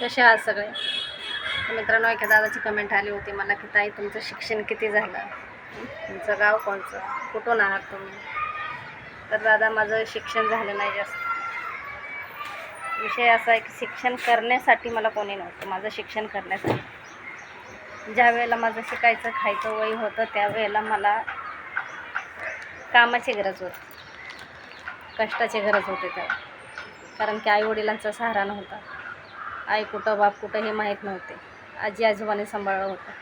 कसे आहात सगळे? मित्रांनो एका दादाची कमेंट आली होती मला की ताई तुमचं शिक्षण किती झालं? तुमचं गाव कोणचं? कुठून आहात तुम्ही? तर दादा माझं शिक्षण झालं नाही जास्त. विषय असा आहे की शिक्षण करण्यासाठी मला कोणी नव्हतं माझं शिक्षण करण्यासाठी. ज्या वेळेला माझं शिकायचं खायचं वय होतं त्यावेळेला मला कामाची गरज होती. कष्टाची गरज होती तेव्हा. कारण की आईवडिलांचा सहारा नव्हता. आई कुठं बाप कुठं हे माहीत नव्हते. आजी आजोबाने सांभाळलं होतं.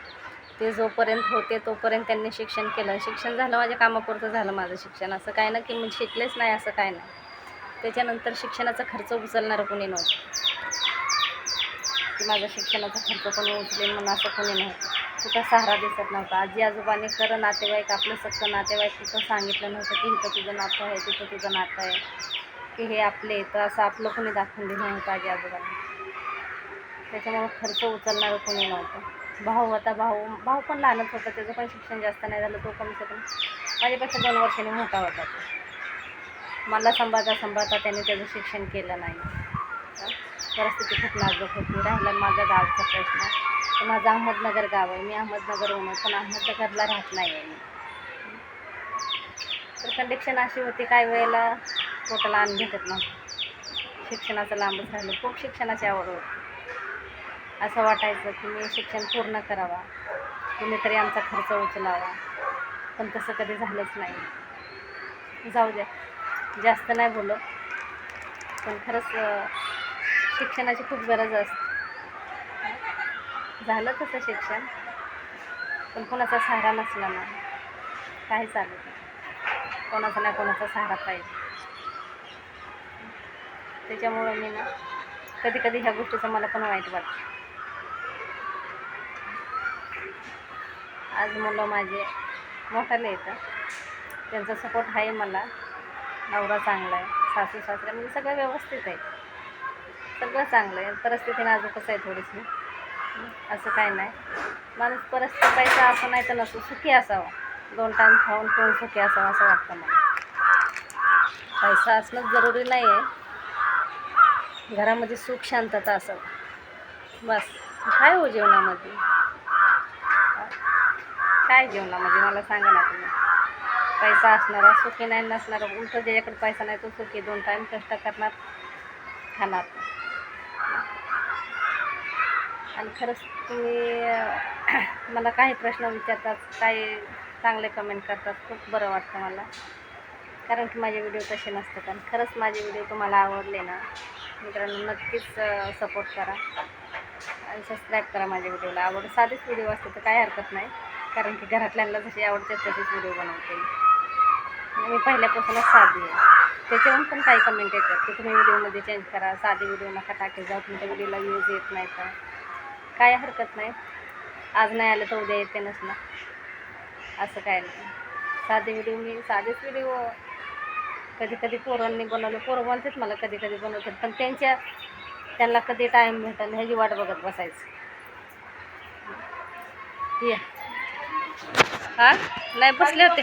ते जोपर्यंत होते तोपर्यंत त्यांनी शिक्षण केलं. शिक्षण झालं माझ्या कामापुरतं झालं माझं शिक्षण. असं काय ना की मी शिकलेच नाही असं काय नाही. त्याच्यानंतर शिक्षणाचा खर्च उचलणारं कोणी नव्हतं. की माझा शिक्षणाचा खर्च कोणी उचलेल म्हणून असं कोणी नव्हतं कुठं सहारा दिसत नव्हता. आजी आजोबाने खरं नातेवाईक आपलं सक्त नातेवाईक कुठं सांगितलं नव्हतं की इथं तुझं नातं आहे तिथं तुझं नातं आहे. की हे आपले तर असं आपलं कोणी दाखवून दिलं नव्हतं आजी आजोबांनी. त्याच्यामुळं खर्च उचलणारं कोणी नव्हतं. भाऊ होता भाऊ भाऊ पण लहानच होता त्याचं पण शिक्षण जास्त नाही झालं तो कमी कमी माझ्यापेक्षा दोन वर्षांनी मोठा होता तो. मला सांभाळता सांभाळता त्याने त्याचं शिक्षण केलं नाही. परिस्थिती खूप नाजूक होती. राहिला माझा गावचा प्रश्न. तर माझं अहमदनगर गाव आहे. मी अहमदनगर होणार पण अहमदनगरला राहत नाही आहे मी. तर कंडिक्शन अशी होती काही वेळेला पोटाला अन्न भेटत नव्हतं. शिक्षणाचं लांबच राहिलं खूप शिक्षणाची आवड होती. असं वाटायचं की मी शिक्षण पूर्ण करावा. कुणीतरी आमचा खर्च उचलावा. पण तसं कधी झालंच नाही. जाऊ द्या जास्त नाही बोलत पण खरंच शिक्षणाची खूप गरज असते झालं तसं शिक्षण. पण कोणाचा सहारा नसला ना काही चालत नाही कोणाचा ना कोणाचा सहारा पाहिजे. त्याच्यामुळं मी ना कधी कधी ह्या गोष्टीचं मला पण वाईट वाटतं. आज मुलं माझे मोठाले येतं त्यांचा सपोर्ट आहे मला. नवरा चांगला आहे सासू सासरे म्हणजे सगळं व्यवस्थित आहे. सगळं चांगलं आहे. परिस्थिती नाजूकच आहे थोडीशी? असं काय नाही. माणूस परिस्थिती पैसा असं नाही तर नसू सुखी असावं. दोन टाईम खाऊन पिऊन सुखी असावं असं वाटतं मला. पैसा असणं जरुरी नाही आहे घरामध्ये सुख शांतता असावं. बस. काय हो जेवणामध्ये काय जेवणामध्ये म्हणजे मला सांगा ना तुम्ही. पैसा असणारा सुखी नाही नसणारा उलट ज्याच्याकडे पैसा नाही तो सुखी दोन टाईम कष्ट करणार खाणार. आणि खरंच तुम्ही मला काही प्रश्न विचारतात काही चांगले कमेंट करतात. खूप बरं वाटतं मला. कारण की माझे व्हिडिओ तसे नसतात. आणि खरंच माझे व्हिडिओ तुम्हाला आवडले ना मित्रांनो नक्कीच सपोर्ट करा. आणि सबस्क्राईब करा माझ्या व्हिडिओला आवड साधेच व्हिडिओ असते तर काही हरकत नाही. कारण की घरातल्यांना जशी आवडते तशीच व्हिडिओ बनवते. मी पहिल्यापासूनच साधी आहे. त्याच्यावरून पण काही कमेंट येतात की तुम्ही व्हिडिओमध्ये चेंज करा साधे व्हिडिओ नका टाके जाऊ तुमच्या व्हिडिओला यूज येत नाही तर काय हरकत नाही. आज नाही आलं तर उद्या येते नसलं. असं काय नाही. साधे व्हिडिओ मी साधेच व्हिडिओ कधी कधी पोरांनी बनवले पोरं बोलतात मला कधी कधी बनवतात पण त्यांच्या त्यांना कधी टाईम भेटेल ह्याची वाट बघत बसायचं. या. हा? नाही बसले होते.